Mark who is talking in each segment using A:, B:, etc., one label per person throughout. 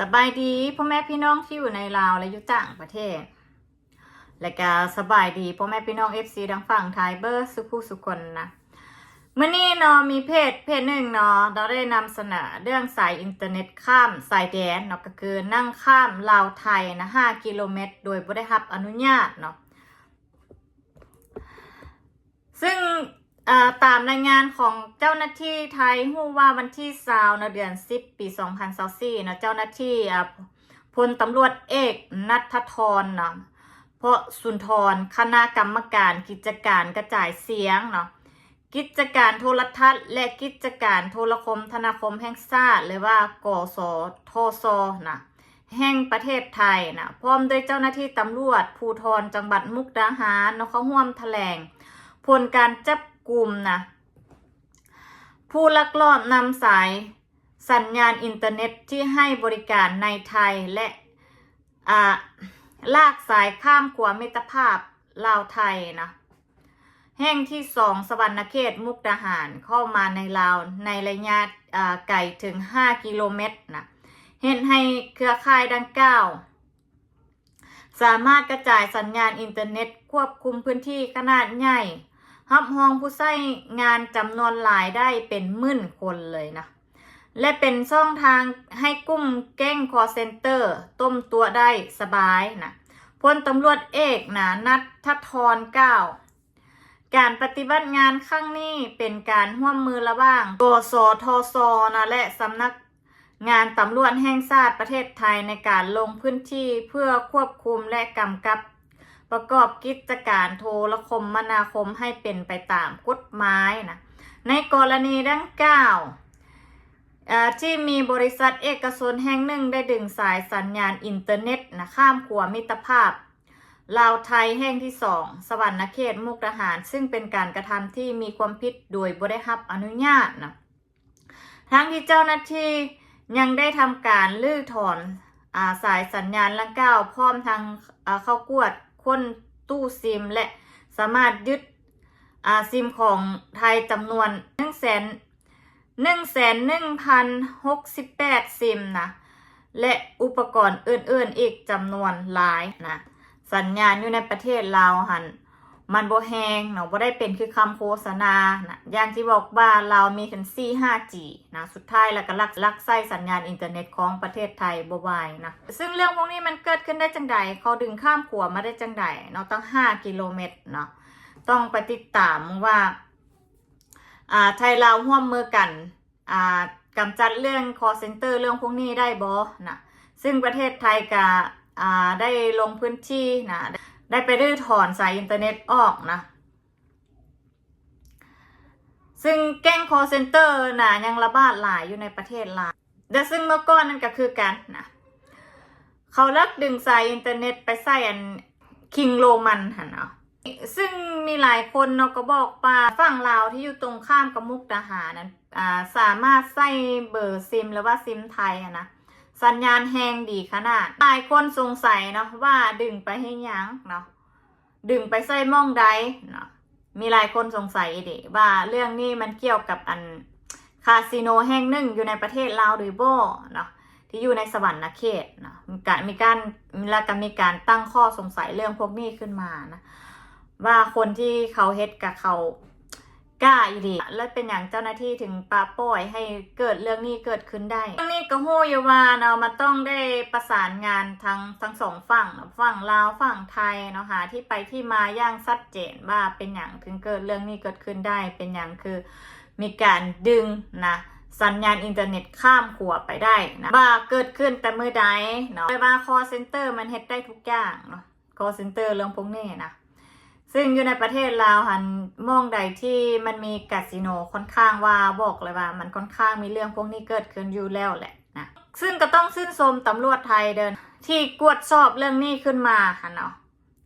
A: สบายดีพ่อแม่พี่น้องที่อยู่ในลาวและอยู่ต่างประเทศ และก็สบายดีพ่อแม่พี่น้องเอฟซีดังฝั่งไทยเบอร์สุขุสุคนนะเมื่อนี้เนาะมีเพจเพจหนึ่งเนาะเราได้นำเสนอเรื่องสายอินเทอร์เน็ตข้ามสายแดนเนาะก็คือนั่งข้ามลาวไทยนะ5กิโลเมตร โดยไม่ได้รับอนุญาตเนาะซึ่ง ตามรายงานของเจ้าหน้าที่ไทยหู้ว่าวันที่สาวในเดือน10ปี2024นะเจ้าหน้าที่พลตำรวจเอกนัทธรเนาะเพราะสุนทรคณะกรรมการกิจการกระจายเสียงเนาะกิจการโทรทัศน์ และกิจการโทรคมธนาคมแห่งชาติหรือว่ากสทศนะแห่งประเทศไทยนะพร้อมด้วยเจ้าหน้าที่ตำรวจภูธรจังหวัดมุกดาหารเนาะเขาร่วมแถลง ผลการจับ กลุ่มนะผู้ลักลอบนำสายสัญญาณอินเทอร์เน็ตที่ให้บริการในไทยและลากสายข้ามขัวมิตรภาพลาวไทยนะแห่งที่สองสวรรณเขตมุกดาหารเข้ามาในลาวในระยะไกลถึง 5 กิโลเมตรนะเห็นให้เครือข่ายดังกล่าว สามารถกระจายสัญญาณอินเทอร์เน็ตควบคุมพื้นที่ขนาดใหญ่ รับรองผู้ใช้งานจำนวนหลายได้เป็นหมื่นคนเลยนะ และเป็นช่องทางให้กลุ่มแก๊งคอเซนเตอร์ ต้มตัวได้สบายนะพลตำรวจเอกนะนัททธรเก้าการปฏิบัติงานครั้งนี้เป็นการร่วมมือระหว่างกสทศนะและสำนักงานตำรวจแห่งชาติประเทศไทยในการลงพื้นที่เพื่อควบคุมและกำกับ ประกอบกิจการโทรคมนาคมให้เป็นไปตามกฎหมายนะ ในกรณีดังกล่าวที่มีบริษัทเอกชนแห่งหนึ่งได้ดึงสายสัญญาณอินเทอร์เน็ตนะข้ามขัวมิตรภาพลาวไทยแห่งที่สองสวรรณเขตมุกดาหาร ซึ่งเป็นการกระทำที่มีความผิดโดยบริหับอนุญาตนะทั้งที่เจ้าหน้าที่ยังได้ทำการลื้อถอนอาสายสัญญาณลังก้าวพร้อมทางเข้ากวด ค้นตู้ซิม และสามารถยึดซิมของไทยจำนวน1 0 0 0 0 1 1 1 0 6 8 ซิมนะและอุปกรณ์อื่นๆอีกจำนวนหลายนะสัญญาณอยู่ในประเทศลาวหัน มันบ่แหงเนาะบ่ได้เป็นคือคำโฆษณานะอย่างที่บอกว่าเรามีถึง 4 5G นะสุดท้ายแล้วก็ลักลักไส้สัญญาณอินเทอร์เน็ตของประเทศไทยบ่ไหวนะซึ่งเรื่องพวกนี้มันเกิดขึ้นได้จังใดเขาดึงข้ามขัวมาได้จังใดเนาะตั้ง 5 กิโลเมตรเนาะต้องไปติดตามว่าอ่าไทยลาวร่วมมือกันอ่ากำจัดเรื่อง call center เรื่องพวกนี้ได้บ่นะซึ่งประเทศไทยก็อ่าได้ลงพื้นที่นะ ได้ไปรื้อถอนสายอินเทอร์เน็ตออกนะ ซึ่งแก๊ง call center นะยังระบาดหลายอยู่ในประเทศลาวแต่ซึ่งเมื่อก่อนนั่นก็คือกันนะ เขาลักดึงสายอินเทอร์เน็ตไปใส่อันคิงโรมันหันเนาะซึ่งมีหลายคนเนาะก็บอกว่าฝั่งลาวที่อยู่ตรงข้ามกับมุกดาหารนั้นสามารถใส่เบอร์ซิมหรือว่าซิมไทยอะนะ สัญญาณแหงดีขนาดหลายคนสงสัยเนาะว่าดึงไปให้ยังเนาะดึงไปใส่ม่องใดเนาะมีหลายคนสงสัยเดะว่าเรื่องนี้มันเกี่ยวกับอันคาสิโนแห่งหนึ่งอยู่ในประเทศลาวหรือบ่เนาะที่อยู่ในสวรรค์เขตนะมีการมีการแล้วก็มีการตั้งข้อสงสัยเรื่องพวกนี้ขึ้นมานะว่าคนที่เขาเฮ็ดกับเขา กล้าอีดีและเป็นอย่างเจ้าหน้าที่ถึงปาป่อยให้เกิดเรื่องนี้เกิดขึ้นได้เรื่องนี้ก็โหอยู่ว่าเนาะมันต้องได้ประสานงานทั้งทั้งสองฝั่งฝั่งลาวฝั่งไทยเนาะหาที่ไปที่มาอย่างชัดเจนว่าเป็นอย่างถึงเกิดเรื่องนี้เกิดขึ้นได้ เป็นอย่างคือมีการดึงนะสัญญาณอินเทอร์เน็ตข้ามขัวไปได้นะว่าเกิดขึ้นแต่เมื่อใดเนาะไม่ว่า call center มันเฮ็ดได้ทุกอย่างเนาะ call center เรื่องพวกนี้นะ ซึ่งอยู่ในประเทศลาวหันมองใดที่มันมีคาสิโนค่อนข้างว่าบอกเลยว่า มันค่อนข้างมีเรื่องพวกนี้เกิดขึ้นอยู่แล้วแหละนะซึ่งก็ต้องชื่นชมตำรวจไทยเดิน ที่กวดสอบเรื่องนี้ขึ้นมาค่ะเนาะ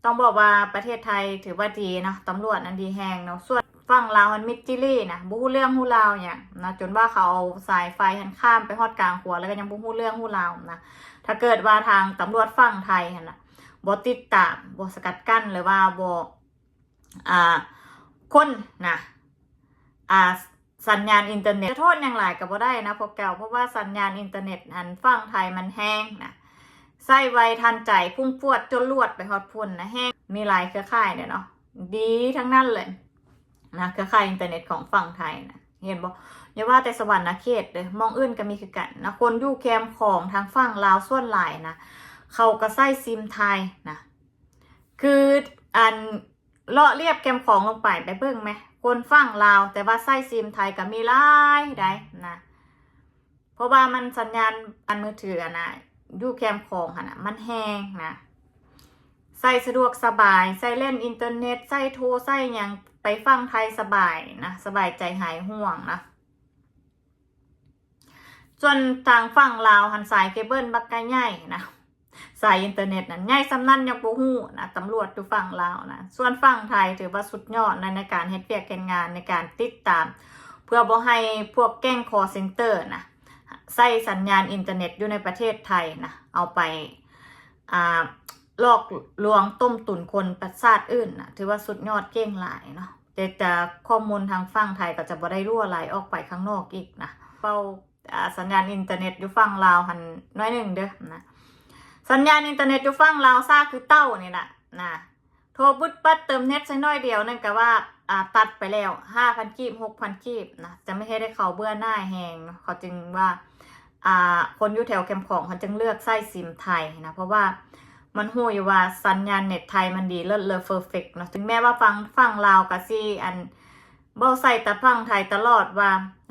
A: ต้องบอกว่าประเทศไทยถือว่าดีเนาะตำรวจนั้นดีแหงเนาะส่วนฝั่งลาวมันมิดจิลี่นะบูฮู้เรื่องฮู้ราวเนี่ยนะจนว่าเขาเอาสายไฟหันข้ามไปฮอดกลางหัวแล้วก็ยังบูฮู้เรื่องฮู้ราวนะถ้าเกิดว่าทางตำรวจฝั่งไทยหันนะบ่ติดตามบ่สกัดกั้นหรือว่าบ่ อ่าคนนะอ่าสัญญาณอินเทอร์เน็ตจะโทษอย่างไรก็บ่ได้นะพวกเก่าเพราะว่าสัญญาณอินเทอร์เน็ตอันฟังไทยมันแห้งนะใส่ไวทันใจพุ่งพวดจนลวดไปฮอดพุ่นนะแห้งมีหลายเครือข่ายเนี่ยเนาะดีทั้งนั้นเลยนะเครือข่ายอินเทอร์เน็ตของฝั่งไทยนะเห็นบ่อย่าว่าแต่สวรรค์เขตเลยมองอื่นก็มีคือกันนะคนยู่แคมของทางฝั่งลาวส่วนหลายนะเขาก็ใส่ซิมไทยนะคืออัน เลาะเรียบแคมของลงไปไปเบิ่งไหมคนฝั่งลาว แต่ว่าใส่ซิมไทยก็มีหลายได้นะเพราะว่ามันสัญญาณอันมือถืออนะอยู่แคมของอะนะมันแห้งนะใส่สะดวกสบายใส่เล่นอินเทอร์เน็ตใส่โทรใส่ยังไปฟังไทยสบายนะสบายใจหายห่วงนะส่วนทางฝั่งลาวหันสายเคเบิลบักไกใหญ่นะ สายอินเทอร์เน็ตนั้นใหญ่สำนันยังบ่ฮู้นะตำรวจอยู่ฝั่งลาวนะส่วนฝั่งไทยถือว่าสุดยอดนในการเฮ็ดเวียกเฮ็ดงานในการติดตาม เพื่อบ่ให้พวกแก๊งคอเซนเตอร์นะใส่สัญญาณอินเทอร์เน็ตอยู่ในประเทศไทยนะเอาไปอ่าหลอกลวงต้มตุนคนประสาทอื่นนะถือว่าสุดยอดเก่งหลายเนาะแต่แต่ข้อมูลทางฝั่งไทยก็จะบ่ได้รั่วไหลออกไปข้างนอกอีกนะเป้าอ่าสัญญาณอินเทอร์เน็ตอยู่ฝั่งลาวหันน้อยหนึ่งเด้อนะ สัญญาณอินเทอร์เน็ตอยู่ฟังลาวซ่าคือเต้านี่แหละนะโทรบุดปัดเติมเน็ตใช้น้อยเดียวนั่นก็ว่าอ่าตัดไปแล้วห้าพันกีบหกพันกีบนะจะไม่ให้ได้เขาเบื่อหน้าแหงเขาจึงว่าอ่าคนอยู่แถวแคมป์ของเขาจึงเลือกไส้ซิมไทยนะเพราะว่ามันหู้อยู่ว่าสัญญาณเน็ตไทยมันดีเลิศเลอเฟอร์เฟกเนาะถึงแม้ว่าฟังฟังลาวกับซีอันเบ้าใส่แต่ฟังไทยตลอดว่า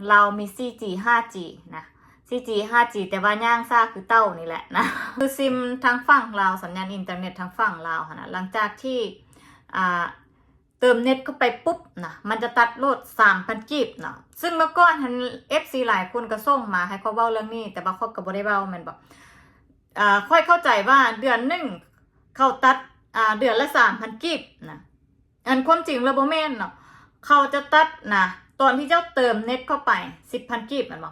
A: เรามี 4G 5G นะ 4G 5G แต่ว่าย่างซ่าคือเต้านี่แหละนะ คือซิมทางฝั่งลาวสัญญาณอินเทอร์เน็ตทางฝั่งลาวค่ะนะหลังจากที่อ่าเติมเน็ตเข้าไปปุ๊บนะมันจะตัดโหลด3,000กีบเนาะซึ่งเมื่อก่อนทัน FC หลายคนก็ส่งมาให้เขาเว้าเรื่องนี้ แต่ว่าเขาก็บ่ได้เว้าม่นบอ่าค่อยเข้าใจว่าเดือนหนึ่งเขาตัดอ่าเดือนละ3,000กีบนะอันความจริงแล้วบ่แม่นเนาะเขาจะตัดนะตอนที่เจ้าเติมเน็ตเข้าไป 10,000กีบม่นบ่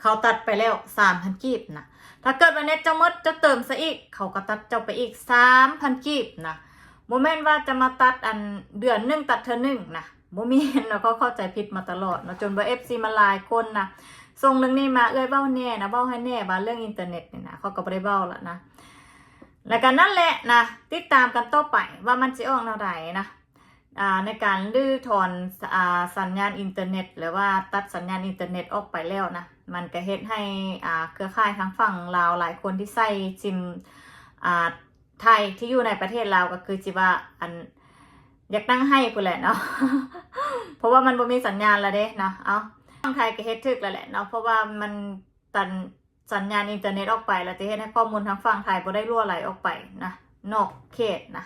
A: เขาตัดไปแล้วสามพันกีบนะถ้าเกิดวันนี้เจ้ามดจ้าเติมซะอีก เขาก็ตัดเจ้าไปอีกสามพันกีบนะโมเมนต์ว่าจะมาตัดอันเดือนหนึ่งตัดเธอหนึ่งนะโมมีนเราก็เข้าใจผิดมาตลอดเนาะจนว่าเอฟซีมาลายคนนะส่งเรื่องนี้มาเอ้ยเบ้าแน่นะเบ้าให้แน่บาเรื่องอินเทอร์เน็ตเนี่ยนะเขาก็ไม่ได้เบ้าละนะแล้วกันนั่นแหละนะติดตามกันต่อไปว่ามันจะออกแนวไหนนะ ในการลื้อถอนอสัญญาณอินเทอร์เน็ต หรือว่าตัดสัญญาณอินเทอร์เน็ตออกไปแล้วนะ มันก็เฮ็ดให้เครือข่ายทั้งฝั่งลาวหลายคนที่ใส่ซิมไทยที่อยู่ในประเทศลาวก็คือจิว่าอันอยากนั่งให้กูแหละเนาะ เพราะว่ามันบ่มีสัญญาณแล้วเด้เนาะ เอาทางไทยก็เฮ็ดถึกแล้วแหละเนาะ เพราะว่ามันตันสัญญาณอินเทอร์เน็ตออกไป แล้วจะเฮ็ดให้ข้อมูลทางฝั่งไทยบ่ได้รั่วไหลออกไปนะ นอกเขตนะ